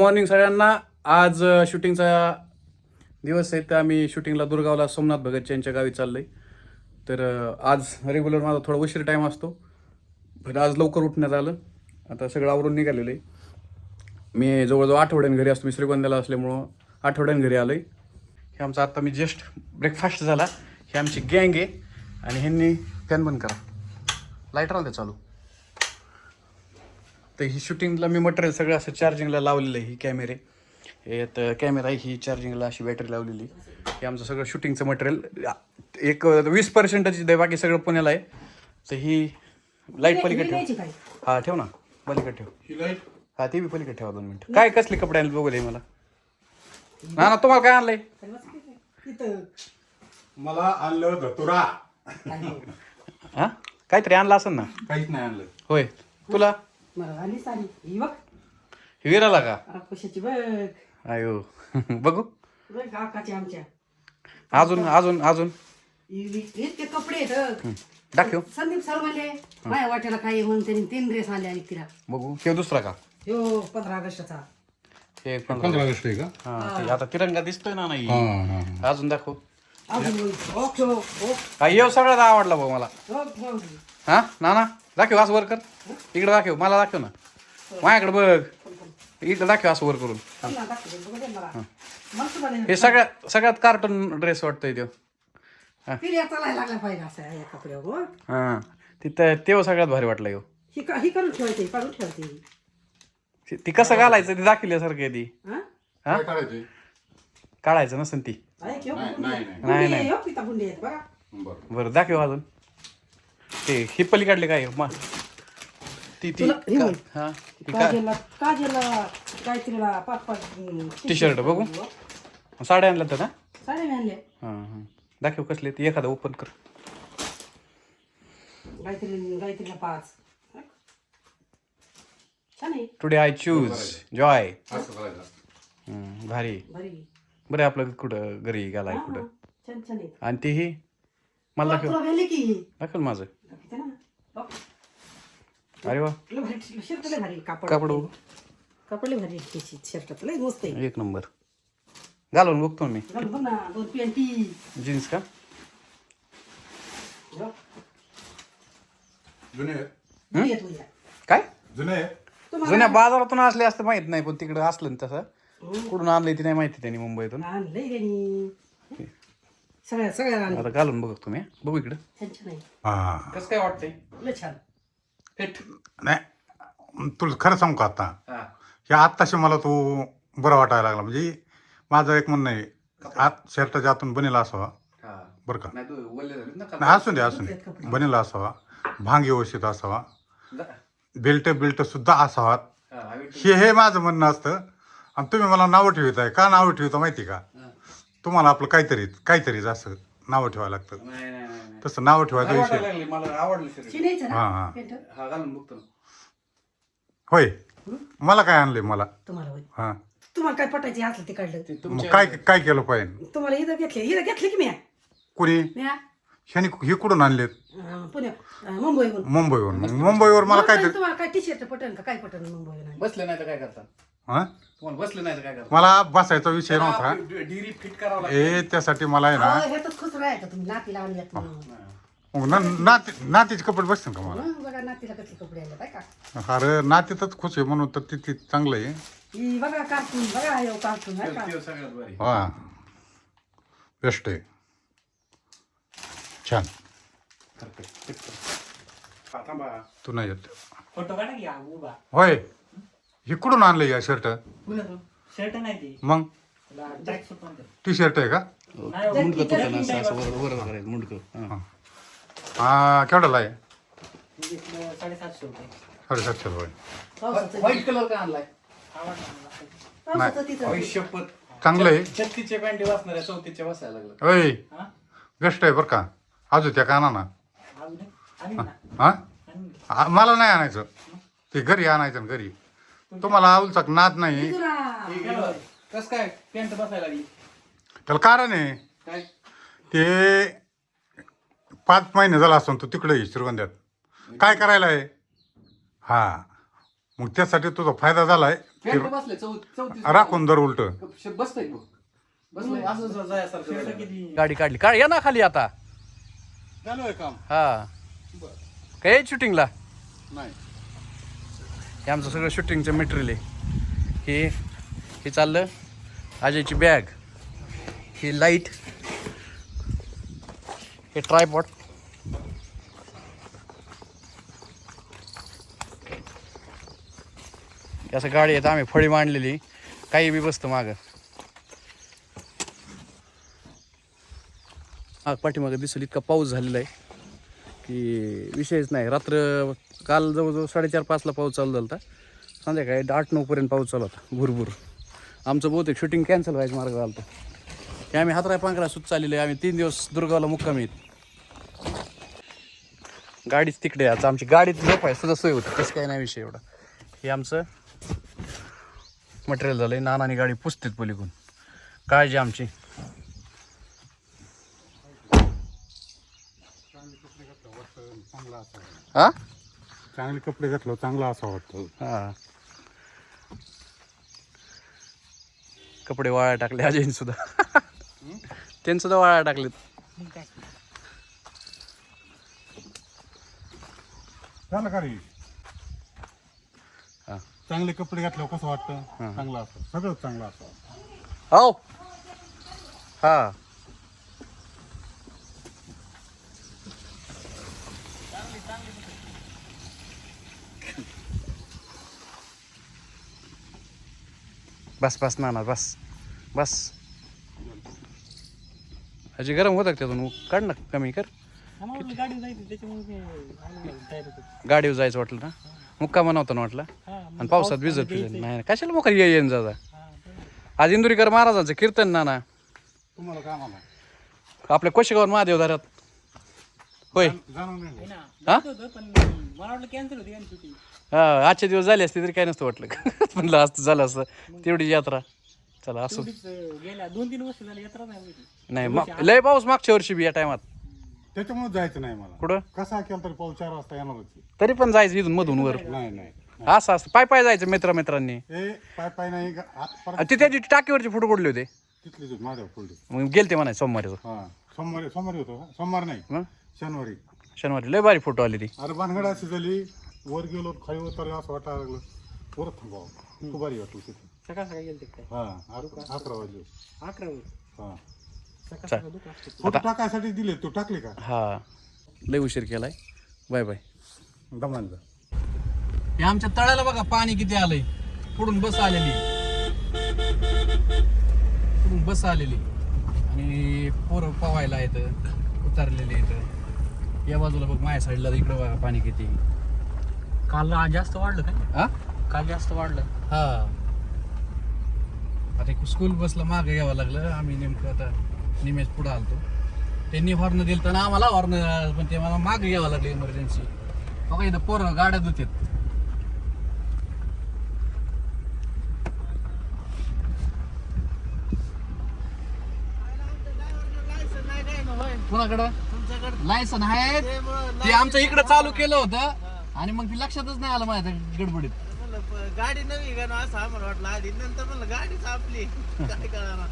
Morning सगळ्यांना. आज शूटिंगचा दिवस आहे तर आम्ही शूटिंगला दुर्गावला सोमनाथ भगत यांच्या गावी चाललंय. तर आज रेग्युलर माझा थोडा उशीर टाईम असतो. पण आज लवकर उठण्यात आलं. आता सगळं आवरून निघालेलं आहे मी जवळजवळ आठवड्यान घरी असतो. मी श्रीगोंद्याला असल्यामुळं आठवड्यान घरी आलो आहे हे आमचा आत्ता मी जस्ट ब्रेकफास्ट झाला. हे आमची गँग आहे. आणि ह्यांनी फॅन बंद करा. लाइट राहते चालू. तर ही शूटिंगला मी मटेरियल सगळं असं चार्जिंगला लावलेलं आहे ही कॅमेरे यात कॅमेरा आहे ही चार्जिंगला अशी बॅटरी लावलेली हे आमचं सगळं शूटिंगचं मटेरियल एक वीस पर्सेंटची आहे बाकी सगळं पुण्याला आहे. तर ही लाइट पलीकडे ठेव. हा ठेव ना. पलीकडे ठेव. हा ती बी पलीकडे ठेवा दोन मिनिटं. काय कसले कपडे आणले बघू दे मला. ना ना तुम्हाला काय आणलंय? मला आणलं धतुरा हा? काहीतरी आणलं असेल ना? काहीच नाही आणलं. होय. तुला? मला आली साडी. ही बघ. विराला का? कशाची बघ. अयो बघू. बघ काकाची आमच्या. अजून अजून अजून. इतके कपडे आहेत. दाखव. संदीप सर म्हणले माझ्या वाट्याला काही म्हणून त्यांनी तीन ड्रेस आणले आणि तिला. बघू. हे दुसरा का? हो पंधरा ऑगस्टचा. हे पण पंधरा ऑगस्ट आहे का? हा ते आता तिरंगा दिसतोय ना नाही? हा हा. अजून दाखव. ओ ओ हा येऊ सगळ्यात आवडला भाऊ मला. हा ना ना दाखव असं वर कर. इकडे दाखव मला दाखव ना. माझ्याकडे बघ. इकडे दाखव असं वर करून. हे. सगळ्यात सगळ्यात कार्टून ड्रेस वाटतोय तो हो. हा. तिथं तेव्हा सगळ्यात भारी वाटलं ही ही ठेवायची ती- ती कसं घालायचं ती दाखवल्यासारखं ती. हा? हा? काय काढायचं नसेल ती. नाही. नाही, नाही. गुंडी नाही, आहे, हो, पिता गुंडी आहेत बघा. बरं. बरं दाखव अजून. ते ही पलीकडले काय? मा ती ती तुला- हे का- बघ. हा? ती का काजलला काजलला गायत्रीला पाच पाच टी शर्ट बघू. साड्या आणल्या तर ना? साड्या आणल्या. हां हां. दाखव कसले ती. एखादा ओपन कर. गायत्री गायत्रीला पाच. छान आहे. टुडे आय चूज जॉय असं करायचं भारी. बरी बरं आपलं कुठं? घरी गेलाय कुठं? छान छान आहे. आणि ती ही? मला दाखव. तुला घाली की दाखव ना माझं. दाखवते ना. बघ, अरे वा. लय भारी शर्ट लय भारी कापड. कापड बघू. कापड लय भारी त्याची शर्ट लय मस्त आहे. एक नंबर. घालून बघतो मी. घालून बघ ना दोन पॅन्टी. जीन्स का? जुने आहेत? काय? जुने आहेत? जुन्या बाजारातून असले असतं माहीत नाही पण तिकडे असलं ना तसं. कुठून आणलंय ती नाही माहिती त्यांनी मुंबईतून. आणलंय त्यांनी. सगळ्या सगळ्या आणलं आता घालून बघ तुम्ही बघू इकडं. हा. कसं काय वाटतंय? लय छान. फिट. नाही तुला खरं सांगू का आता? हा. हे आत्ताशी मला तू बरं वाटायला लागला. म्हणजे माझं एक म्हणणं आहे आत शर्टाच्या आतून बनेला असावा. हा. बरं का? नाही तू वल्ले झाले ना नाही असू दे असू दे. बनेला असावा. भांग व्यवस्थित असावा. बेल्ट बिल्ट सुद्धा असावा हे हे माझं म्हणणं असतं आणि तुम्ही मला नावं ठेवताय. का नावं ठेवता माहिती का? तुम्हाला आपलं काहीतरी काहीतरीच असं नावं ठेवायला लागतं. नाही नाही नाही तसं नावं ठेवायचा नाही विषय वाटायला लागली मला आवडलं शरीर चिनायचं हा, हा. ना पॅन्ट हा घालून बघतो ना. होय. मला काय आणलंय मला? तुम्हाला होय. हा. तुम्हाला काय पटायचे असलं ते काढलं? ते मग तुमच्या काय काय केलं पाहिजे? तुम्हाला इथं घेतले इथं घेतले की मी कुणी? म्या? ह्यानी हे कुठून आणलेत? अं, मुंबईहून. मुंबईवरून मग मुंबईवर मला काय काय तुम्हाला काय टी शर्ट पटन का? काय पटन मुंबईहून बसले नाही तर काय करता? हा? तुम्हाला बसले नाही तर काय करता मला बसायचा विषय नव्हता. डिरी फिट करावं लागतं ए त्यासाठी मला आहे ना तुम्ही? आणल्यात म्हणून मग ना- नाती नातीचे कपडे बसतील का मला? हं, बघा नातीला कसले कपडे आणले काय का? अरे नातीतच खुश आहे म्हणून तर ती चांगलं आहे. ही बघा कार्टून बघा हे कार्टून आहे का? ते सगळ्यात भारी. हा. बेस्ट आहे. छान. हा, थांबा. तू नाही येत. फोटो काढा की हा उभा. होय. हे कुठून आणलं या शर्ट शर्ट नाही ती. मग? टी शर्ट आहे का? हो, मुंडकं जर्किन तुटलं असं टाईप असं वर वर करायचं मुंडकं. हा. हा. केवढ्याला आहे? साडेसातशे रुपये. साडेसातशे रुपये. व्हाईट कलर का आणलाय. पावसाचं तिथं. चांगलं आहे. छत्तीसच्या पॅन्टी वाचणाऱ्या चौतीसच्या बसायला लागलं. होय हा? बेस्ट आहे बरं का. अजून त्या काना ना अजून एक? आणीन ना. हा? आणीन. ना. आ- मला नाही आणायचं. ते घरी आणायचं ना घरी. तुम्हाला आवलचा नाद नाही. तुला कस काय पॅन्ट बसायला लागली त्याला कारण आहे काय? ते पाच महिने झाला असतो तू तिकडे श्रीगोंद्यात काय करायला आहे हा मग त्यासाठी तुझा फायदा झाला आहे पॅन्ट बसले चौ चौतीस राखून दर उलट. बसतंय बघ बसलंय असं ज- जायासारखं शर्ट झालं. किती? गाडी काढली. काढ या ना खाली आता. झालं काम? हा. काय शूटिंगला नाही. हे आमचं सगळं शूटिंगचं मटेरियल आहे. हे हे चाललं. अजयची बॅग ही लाइट हे ट्रायपॉट असं गाडी येतं आम्ही फळी मांडलेली. काही बी बसतं मागं. हा पाठीमागं दिसेल इतका पाऊस झालेला आहे. की विषयच नाही. रात्र काल जवळजवळ साडेचार पाचला पाऊस चालू झाला होता संध्याकाळी आठ नऊपर्यंत पाऊस चालू होता. भुरभुर. आमचं बहुतेक शूटिंग कॅन्सल व्हायचं मार्ग आलं हे आम्ही हातराय पांघरा सुत चाललेले आहे. आम्ही तीन दिवस दुर्गावला मुक्काम येत गाडीच तिकडे आता आमची गाडीत झोप आहे. सुद्धा सोय होती. तसं काही नाही विषय एवढा. हे आमचं मटेरियल झालं आहे नानाने गाडी पुसतेत पलीकडून. काळजी आमची. हा? चांगले कपडे घातलं चांगला असं वाटतं. हा. कपडे वाळा टाकले अजयन सुद्धा. त्यांनी सुद्धा वाळा टाकलेत. झालं का रे? हा. चांगले कपडे घातल्यावर कसं वाटतं? चांगलं असं. सगळं चांगलं असं. हो. हा. बस बस ना ना बस बस. अजी गरम होतं का त्यातून? काढ ना कमी कर. गाडीवर जायचं वाटलं ना? मुक्कामा नव्हता ना वाटला आणि पावसात भिजत भिजत नाही कशाला मोकर ये येईन बरोबर. आज इंदुरीकर महाराजांचं कीर्तन ना ना तुम्हाला काय मला आपल्या कोशेगावर महादेव दारात होय. जाणून नाही आहे ना, हा? जायचं होतं, पण मला वाटलं कॅन्सल होती आणि shooting. हा आजचे दिवस झाले असते तरी काय नसतं वाटलं. म्हणलं असतं झालं असतं तेवढी यात्रा. चला असं तेवढीच, अं, गेल्या दोन तीन वर्ष झाली यात्रा नाही होती. नाही मा- लय पाऊस मागच्या वर्षी बी या टायमात. त्याच्यामुळे जायचं नाही मला. कुठं? कसा केला तरी पाऊस चार वाजता येणार होती. तरी पण जायचं इथून मधून वर. नाही नाही असं असतं पाय पाय जायचं मित्र मित्रांनी. ए पाय पाय नाही ग- आत परत आणि ते त्याची टाकीवरचे फोटो पडले होते. तिथलीच माझ्या पुढे मग गेलते म्हणाय सोमवारी. हा सोमवारी सोमवारी होतो का? सोमवार नाही. मग? शनिवारी. शनिवारी. लय भारी फोटो आली ती. अरे भानगड अशी झाली वर गेलो खाली उतरलो असं वाटायला लागलं. परत थांबावं. खूप भारी वाटलं तिथे. सकाळ सकाळी गेलते काय? हा अक- अकरा वाजले. अकरा वर. हा. सकाळ सकाळ दुःख असतो फोटो टाकायसाठी दिले तू टाकले का? हा. लय उशीर केलाय. Bye bye. दमानचा हे आमच्या तळ्याला बघा पाणी किती आलंय. पुढून बस आलेली. पुढून बस आलेली. आणि पोरं पवायला येतं उतरलेले येतं. या बाजूला बघ माझ्या साईडला इकडं बघा पाणी किती. काल जास्त वाढलं काय हा? काल जास्त वाढलं. हा. आता एक स्कूल बसला मागे यावं लागलं. आम्ही नेमकं आता निमेश पुढं आलतो. त्यांनी हॉर्न दिलं तर आम्हाला हॉर्न पण ते मला मागे यावं लागलं इमर्जन्सी बघा इथं पोरं गाड्या धुतात कुणाकडं? लायसन आहे ते आमचं इकडं चालू केलं होतं. आणि मग ती लक्षातच नाही आलं माझ्या गडबडीत. म्हणलं प- गाडी नवी का ना असं आम्हाला वाटलं आधी. नंतर म्हणलं गाडीच आपली. काय करणार